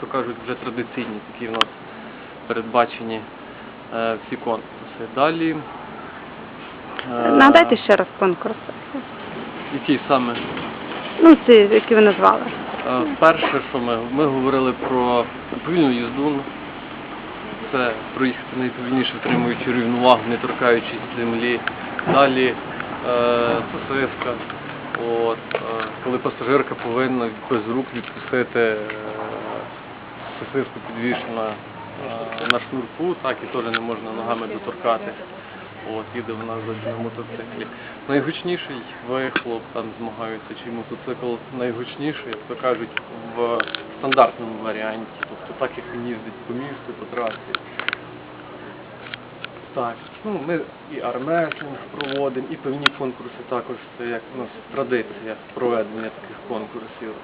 то кажуть, вже традиційні, такі в нас передбачені е, всі конкурси. Далі. е, Нагадайте ще раз конкурс. Який саме? Ну, ці, які ви назвали. Е, Перше, що ми, ми говорили про повільну їзду. Це проїхати найповільніше, втримуючи рівновагу, не торкаючись землі. Далі е, сосиска. От, е, коли пасажирка повинна без рук відпустити е, сосиску підвішена е, на шнурку, так і теж не можна ногами доторкати. От, їде вона на мотоциклі. Найгучніший вихлоп, там змагаються, чи мотоцикл найгучніший, як то кажуть, в стандартному варіанті. Тобто так, як він їздить по місту, по трасі. Так, ну ми і армрестлінг проводимо, і певні конкурси також, це як у нас традиція проведення таких конкурсів.